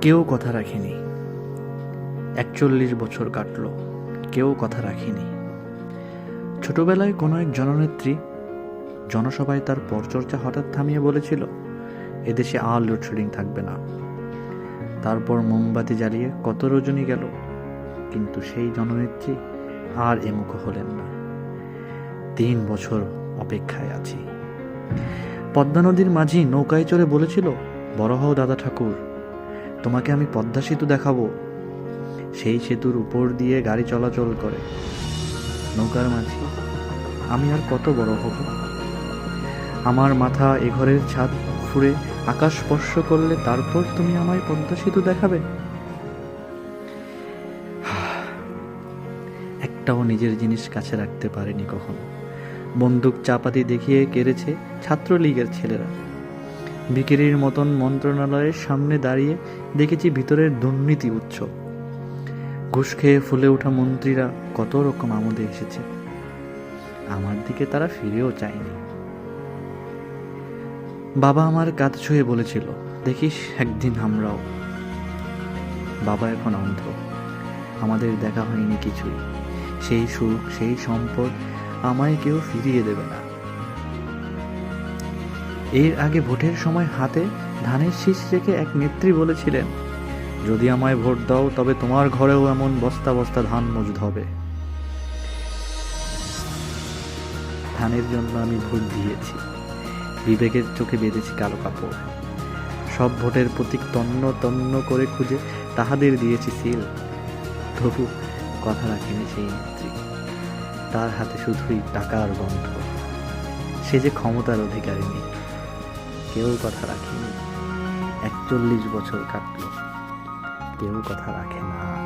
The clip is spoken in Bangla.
কেউ কথা রাখেনি। একচল্লিশ বছর কাটলো, কেউ কথা রাখেনি। ছোটবেলায় কোনো এক জননেত্রী জনসভায় তার পরচর্চা হঠাৎ থামিয়ে বলেছিল, এদেশে আর লোডশেডিং থাকবে না। তারপর মোমবাতি জ্বালিয়ে কত রজনী গেল, কিন্তু সেই জননেত্রী আর এমুখ হলেন না। তিন বছর অপেক্ষায় আছি। পদ্মা নদীর মাঝি নৌকায় চড়ে বলেছিল, বড় হও দাদা ঠাকুর। তোমাকে আমি পদ্মা সেতু দেখাবো। সেই সেতুর উপর দিয়ে গাড়ি চলাচল করে। নৌকার মাঝি, আমি আর কত বড় হব? আমার মাথা এ ঘরের ছাদ ফুঁড়ে আকাশ স্পর্শ করলে তারপর তুমি আমায় পদ্মা সেতু দেখাবে? একটাও নিজের জিনিস কাছে রাখতে পারেনি কখনো। বন্দুক চাপাতি দেখিয়ে কেড়েছে ছাত্রলীগের ছেলেরা। বিকেরির মতন মন্ত্রণালয়ের সামনে দাঁড়িয়ে দেখেছি ভিতরের দুর্নীতি উচ্চ ঘুষ খেয়ে ফুলে ওঠা মন্ত্রীরা কত রকম আমোদে এসেছে। আমার দিকে তারা ফিরেও চায়নি। বাবা আমার কাঁধ ছুঁয়ে বলেছিল, দেখিস একদিন আমরাও। বাবা এখন অন্ধ। আমাদের দেখা হয়নি কিছুই। সেই সুখ সেই সম্পদ আমায় কেউ ফিরিয়ে দেবে না। এর আগে ভোটের সময় হাতে ধানের শীষ রেখে এক নেত্রী বলেছিলেন, যদি আমায় ভোট দাও, তবে তোমার ঘরেও এমন বস্তা বস্তা ধান মজুদ হবে। ধানের জন্য আমি ভোট দিয়েছি। বিবেকের চোখে বেঁধেছি কালো কাপড়। সব ভোটের প্রতীক তন্ন তন্ন করে খুঁজে তাহাদের দিয়েছি সিল। তবু কথা রাখেনি সেই নেত্রী। তার হাতে শুধুই টাকার গন্ধ। সে যে ক্ষমতার অধিকারী অধিকারিণী কেউ কথা রাখেনি। একচল্লিশ বছর কাটল। কেউ কথা রাখে না।